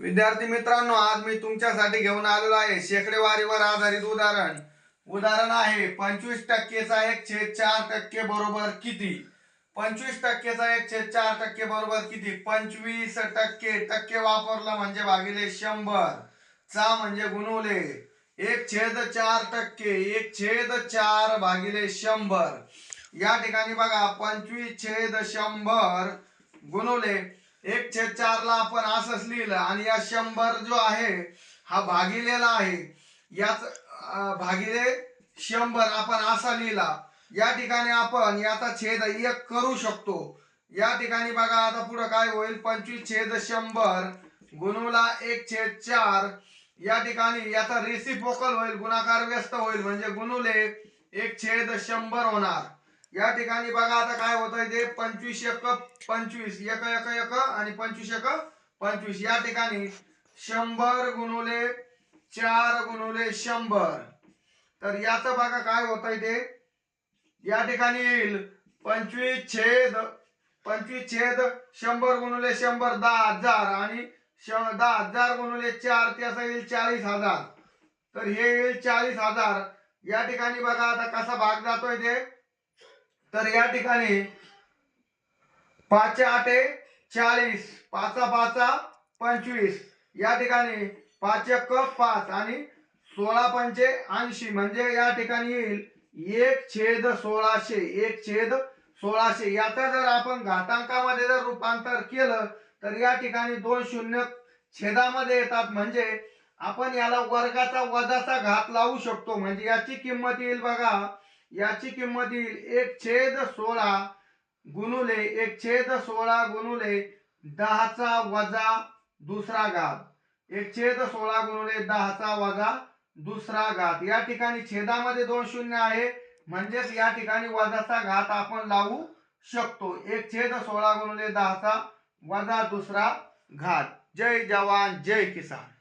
विद्यार्थी मित्रांनो आज मी तुमच्यासाठी घेऊन आलेलो आहे शेकडेवारीवर आधारित उदाहरण. उदाहरण आहे पंचवीस टक्केचा एक छेद चार टक्के बरोबर किती? पंचवीस टक्केचा एक छेद चार टक्के बरोबर किती? पंचवीस टक्के. टक्के वापरला म्हणजे भागिले शंभर. चा म्हणजे गुणवले. एक छेद चार टक्के. एक छेद चार भागिले शंभर. या ठिकाणी बघा पंचवीस छेद शंभर गुणवले. एक छेद चारला आपण असंच लिहिलं आणि या शंभर जो आहे हा भागिलेला आहे. याच भागिले शंभर आपण असा लिहिला. या ठिकाणी आपण याचा छेद एक करू शकतो. या ठिकाणी बघा आता पुढे काय होईल? पंचवीस छेद शंभर गुणुला एक छेद चार. या ठिकाणी याचा रेसिपोकल होईल गुणाकार व्यस्त होईल. म्हणजे गुणुले एक छेद शंभर होणार. या ठिकाणी बघा आता काय होत आहे ते पंचवीस एक पंचवीस एक एक एक आणि पंचवीस एक पंचवीस. या ठिकाणी शंभर गुणुले चार गुणुले शंभर. तर याचं बघा काय होत आहे ते. या ठिकाणी येईल पंचवीस छेद पंचवीस छेद शंभर गुणुले शंभर दहा हजार. आणि दहा हजार गुणुले चार ते असं येईल चाळीस हजार. तर हे येईल चाळीस हजार. या ठिकाणी बघा आता कसा भाग जातोय ते. तर या ठिकाणी पाचशे आठे चाळीस पाचा पाचा पंचवीस. या ठिकाणी पाच एक पाच आणि सोळा पंचे ऐंशी. म्हणजे या ठिकाणी येईल एक छेद सोळाशे एक छेद सोळाशे. याचा जर आपण घातांकामध्ये जर रूपांतर केलं तर या ठिकाणी दोन शून्य छेदामध्ये येतात. म्हणजे आपण याला वर्गाचा वजाचा घात लावू शकतो. म्हणजे याची किंमत येईल बघा याची किंमत येईल एक छेद सोळा गुणुले एक छेद सोळा गुणुले दहाचा वजा दुसरा घात. एक छेद सोळा गुणुले दहाचा वजा दुसरा घात. या ठिकाणी छेदामध्ये दोन शून्य आहे. म्हणजेच या ठिकाणी वजाचा घात आपण लावू शकतो. एक छेद सोळा गुणुले दहाचा वजा दुसरा घात. जय जवान जय किसान.